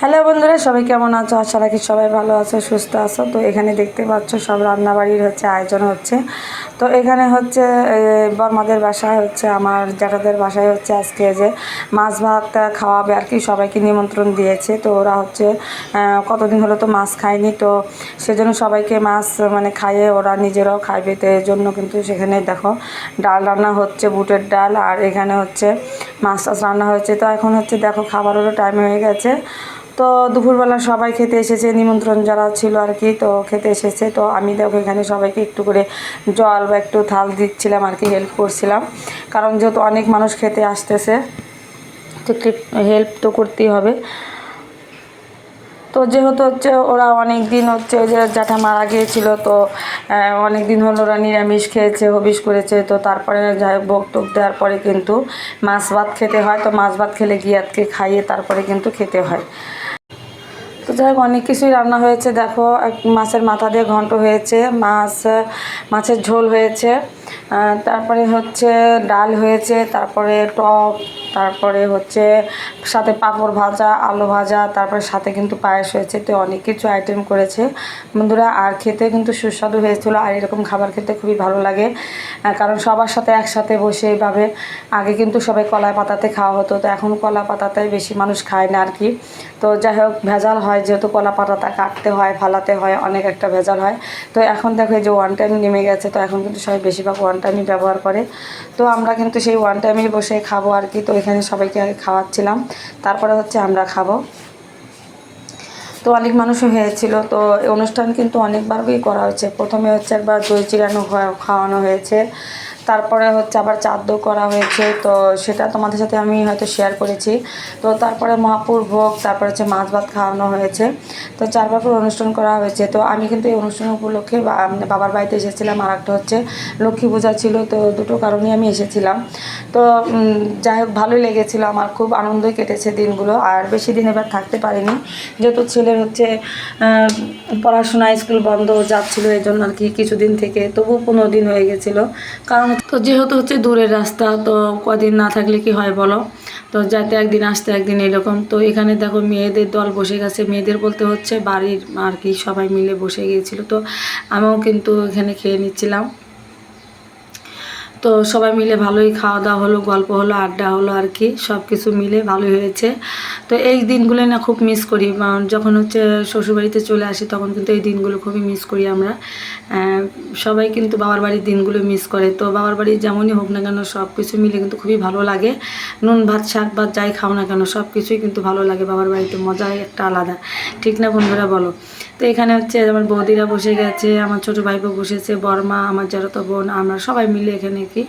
Hello বন্ধুরা, সবাই কেমন আছো? আশা রাখি সবাই ভালো আছো, সুস্থ আছো। তো এখানে দেখতে পাচ্ছ সব রান্নাবাড়ির হচ্ছে আয়োজন হচ্ছে। তো এখানে হচ্ছে বর্মাদের বাসায় হচ্ছে আমার জ্যাঠাদের বাসায় হচ্ছে আজকে যে মাছ ভাত খাওয়াবে আর কি, সবাইকে নিমন্ত্রণ দিয়েছে। তো ওরা হচ্ছে কতদিন হলো তো মাছ খায়নি। তো সেজন্য সবাইকে মাছ মানে খাইয়ে ওরা নিজেরাও খাইবে। তো এর জন্য কিন্তু সেখানে দেখো, ডাল রান্না হচ্ছে, বুটের ডাল আর এখানে হচ্ছে মাছ টাছ রান্না হয়েছে। তো এখন হচ্ছে দেখো, খাবারেরও টাইম হয়ে গেছে। তো দুপুরবেলা সবাই খেতে এসেছে, নিমন্ত্রণ যারা ছিল আর কি, তো খেতে এসেছে। তো আমি দেখো এখানে সবাইকে একটু করে জল বা একটু থাল দিচ্ছিলাম আর কি হেল্প করছিলাম। কারণ যেহেতু অনেক মানুষ খেতে আসতেছে, তো হেল্প তো করতেই হবে। তো যেহেতু হচ্ছে ওরা অনেক দিন হচ্ছে যে জ্যাঠা মারা গিয়েছিল, তো অনেক দিন হলো ওরা নিরামিষ খেয়েছে, হবিষ করেছে, তো তারপরে যাই হোক, ভোগ টোক দেওয়ার পরে কিন্তু মাছ ভাত খেতে হয়। তো মাছ ভাত খেলে গিয়াতকে খাইয়ে তারপরে কিন্তু খেতে হয়। যাই হোক, অনেক কিছুই রান্না হয়েছে। দেখো মাছের মাথা দিয়ে ঘন্ট হয়েছে, মাছ, মাছের ঝোল হয়েছে। তারপরে হচ্ছে ডাল হয়েছে, তারপরে টক তারপরে হচ্ছে সাথে পাঁপড় ভাজা, আলু ভাজা, তারপরে সাথে কিন্তু পায়েস হয়েছে। তো অনেক কিছু আইটেম করেছে। বন্ধুরা, আর খেতে কিন্তু সুস্বাদু হয়েছিল আর এরকম খাবার খেতে খুবই ভালো লাগে। কারণ সবার সাথে একসাথে বসে এইভাবে আগে কিন্তু সবাই কলা পাতাতে খাওয়া হতো। তো এখন কলা পাতাতে বেশি মানুষ খায় না আর কি। তো যাই হোক, ভেজাল হয়। যেহেতু কলা পাতাটা কাটতে হয়, ফালাতে হয়, অনেক একটা ভেজাল হয়। তো এখন দেখো যে ওয়ান টাইম নেমে গেছে। তো এখন কিন্তু সবাই বেশিরভাগ ওয়ান টাইমই ব্যবহার করে। তো আমরা কিন্তু সেই ওয়ান টাইমেই বসে খাব আর কি। তো এখানে সবাইকে আগে খাওয়াচ্ছিলাম। তারপরে হচ্ছে আমরা খাব। তো অনেক মানুষও হয়েছিল। তো অনুষ্ঠান কিন্তু অনেকবারই করা হয়েছে। প্রথমে হচ্ছে একবার দই চিরানো খাওয়া- খাওয়ানো হয়েছে। তারপরে হচ্ছে আবার চাদ্দ করা হয়েছে। তো সেটা তোমাদের সাথে আমি হয়তো শেয়ার করেছি। তো তারপরে মহাপুর ভোগ, তারপরে হচ্ছে মাছ ভাত খাওয়ানো হয়েছে। তো চারবার করে অনুষ্ঠান করা হয়েছে। তো আমি কিন্তু এই অনুষ্ঠান উপলক্ষে বাবার বাড়িতে এসেছিলাম। আর একটা হচ্ছে লক্ষ্মী পূজা ছিল। তো দুটো কারণেই আমি এসেছিলাম। তো যাই হোক ভালোই লেগেছিলো। আমার খুব আনন্দই কেটেছে দিনগুলো। আর বেশি দিন এবার থাকতে পারিনি। যেহেতু ছেলের হচ্ছে পড়াশোনা স্কুল বন্ধ যাচ্ছিল, এই জন্য আর কি কিছুদিন থেকে। তবু পনেরো দিন হয়ে গেছিল। কারণ তো যেহেতু হচ্ছে দূরের রাস্তা, তো কদিন না থাকলে কি হয় বলো? তো যাতে একদিন, আসতে একদিন এরকম। তো এখানে দেখো, মেয়েদের দল বসে গেছে। মেয়েদের বলতে হচ্ছে, বাড়ির আর কি সবাই মিলে বসে গিয়েছিল। তো আমিও কিন্তু এখানে খেয়ে নিচ্ছিলাম। তো সবাই মিলে ভালোই খাওয়া দাওয়া হলো, গল্প হলো, আড্ডা হলো আর কি সব কিছু মিলে ভালোই হয়েছে। তো এই দিনগুলো না খুব মিস করি। যখন হচ্ছে শ্বশুরবাড়িতে চলে আসি তখন কিন্তু এই দিনগুলো খুবই মিস করি আমরা। সবাই কিন্তু বাবার বাড়ির দিনগুলো মিস করে। তো বাবার বাড়ি যেমনই হোক না কেন সব কিছু মিলে কিন্তু খুবই ভালো লাগে। নুন, ভাত, শাক, ভাত যাই খাও না কেন সব কিছুই কিন্তু ভালো লাগে। বাবার বাড়িতে মজাই একটা আলাদা। ঠিক না বন্ধুরা বলো? তো এখানে হচ্ছে আমার বৌদিরা বসে গেছে, আমার ছোটো ভাইপো বসেছে, বর্মা, আমার তো বোন, আমরা সবাই মিলে এখানে কি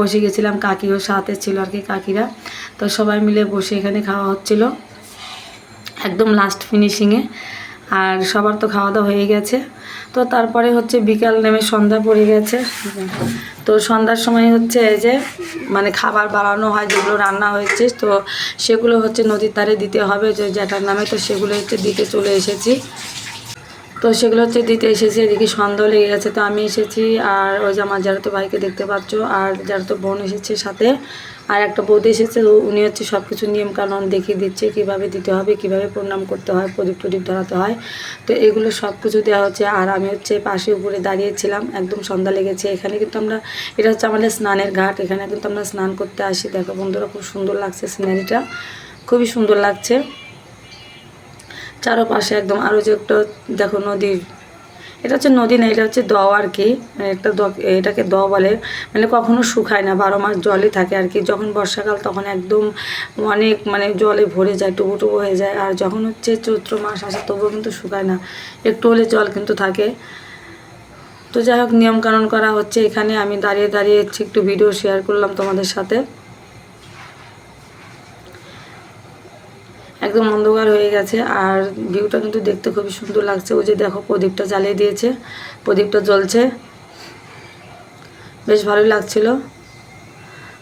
বসে গেছিলাম, কাকিও সাথে ছিল আর কি, কাকিরা। তো সবাই মিলে বসে এখানে খাওয়া হচ্ছিল, একদম লাস্ট ফিনিশিংয়ে আর সবার তো খাওয়া দাওয়া হয়ে গেছে। তো তারপরে হচ্ছে বিকাল নেমে সন্ধ্যা পড়ে গেছে। তো সন্ধ্যার সময় হচ্ছে এই যে মানে খাবার বানানো হয়, যেগুলো রান্না হয়েছে, তো সেগুলো হচ্ছে নদীর ধারে দিতে হবে, যে যেটার নামে তো সেগুলো হচ্ছে দিতে চলে এসেছি। তো সেগুলো হচ্ছে দিতে এসেছি, এদিকে সন্দেহ লেগে গেছে, তো আমি এসেছি, আর ওই যে আমার যারা তো ভাইকে দেখতে পাচ্ছ, আর যারা তো বোন এসেছে সাথে, আর একটা বৌদি এসেছে উনি হচ্ছে সব কিছু নিয়ম কানুন দেখিয়ে দিচ্ছে, কীভাবে দিতে হবে, কীভাবে প্রণাম করতে হয়, প্রদীপ টদীপ ধরাতে হয়, তো এগুলো সব কিছু দেওয়া হচ্ছে, আর আমি হচ্ছে পাশে উপরে দাঁড়িয়েছিলাম, একদম সন্ধ্যা লেগেছে, এখানে কিন্তু আমরা, এটা হচ্ছে আমাদের স্নানের ঘাট, এখানে কিন্তু আমরা স্নান করতে আসি, দেখো বন্ধুরা খুব সুন্দর লাগছে সিনারিটা খুবই সুন্দর লাগছে চারোপাশে একদম আরও যে একটা, দেখো নদীর এটা হচ্ছে নদী না, এটা হচ্ছে দ আর কি, একটা দ, এটাকে দ বলে মানে কখনো শুকায় না, বারো মাস জলই থাকে আর কি, যখন বর্ষাকাল তখন একদম অনেক মানে জলে ভরে যায়, টুবু টুবু হয়ে যায়, আর যখন হচ্ছে চৈত্র মাস আসে তবুও কিন্তু শুকায় না, একটু হলে জল কিন্তু থাকে। তো যাই হোক, নিয়মকানুন করা হচ্ছে, এখানে আমি দাঁড়িয়ে দাঁড়িয়ে একটু ভিডিও শেয়ার করলাম তোমাদের সাথে। একদম অন্ধকার হয়ে গেছে আর ভিউটা কিন্তু দেখতে খুবই সুন্দর লাগছে। ওই যে দেখো, প্রদীপটা জ্বালিয়ে দিয়েছে, প্রদীপটা জ্বলছে। বেশ ভালোই লাগছিল।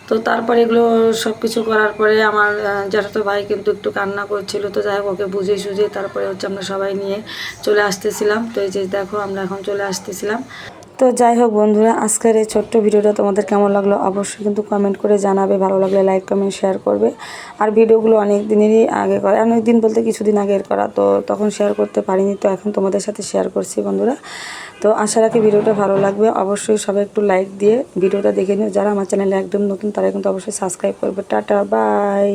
তো তারপরে এগুলো সব কিছু করার পরে আমার যারা তো ভাই কিন্তু একটু কান্না করছিল। তো যাই হোক, ওকে বুঝিয়ে সুঝিয়ে তারপরে হচ্ছে আমরা সবাই নিয়ে চলে আসতেছিলাম। তো এই যে দেখো, আমরা এখন চলে আসতেছিলাম। তো যাই হোক বন্ধুরা, আজকের এই ছোট্ট ভিডিওটা তোমাদের কেমন লাগল অবশ্যই কিন্তু কমেন্ট করে জানাবে, ভালো লাগলে লাইক কমেন্ট শেয়ার করবে। আর ভিডিওগুলো অনেক দিনেরই আগে করা, অনেক দিন বলতে কিছুদিন আগের করা, তো তখন শেয়ার করতে পারিনি, তো এখন তোমাদের সাথে শেয়ার করছি বন্ধুরা। তো আশা রাখি ভিডিওটা ভালো লাগবে, অবশ্যই সবাই একটু লাইক দিয়ে ভিডিওটা দেখে নিও, যারা আমার চ্যানেলে একদম নতুন তারা কিন্তু অবশ্যই সাবস্ক্রাইব করবে, টাটা বাই